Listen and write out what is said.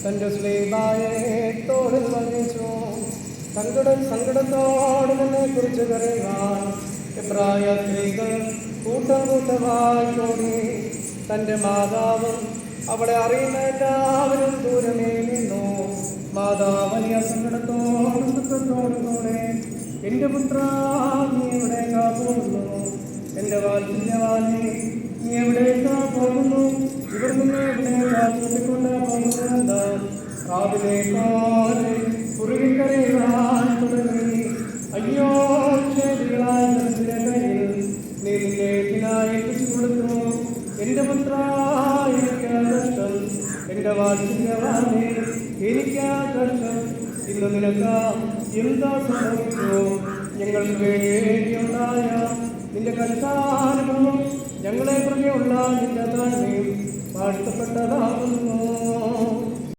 തന്റെ സ്ലീബായെ തോളിൽ വഹിച്ചു സങ്കട സങ്കടത്തോട് നിന്നെ കുറിച്ച് കരയുവാൻ എബ്രായ കൂട്ടം കൂട്ടമായി തോന്നി തന്റെ മാതാവും അവളെ അറിയുന്ന എല്ലാവരും ദൂരമേ നിന്നു. മാതാവ് വലിയ സങ്കടത്തോടും ദുഃഖത്തോടും കൂടെ എന്റെ പുത്ര നീ എവിടെ പോകുന്നു? എന്റെ വാത്സല്യവാനെ നീ എവിടേക്കാ പോകുന്നു? എന്താ നിന്ന് എവിടേക്കാ കൂട്ടിക്കൊണ്ട് പോകുന്നത് രാവിലെ പുത്ര എനിക്ക് കഷ്ടം എന്റെ വാത്സല്യവാനെ എനിക്ക് കഷ്ടം ഇന്ന് നിനക്ക് എന്താ സംഭവിച്ചു? ഞങ്ങൾക്ക് വേണ്ടിയുണ്ടായ നിന്റെ കൽസാനുഭവം ഞങ്ങളെ പ്രതിയുള്ള നിന്റെ താഴ്മയും വാഴ്ത്തപ്പെട്ടതാകുന്നു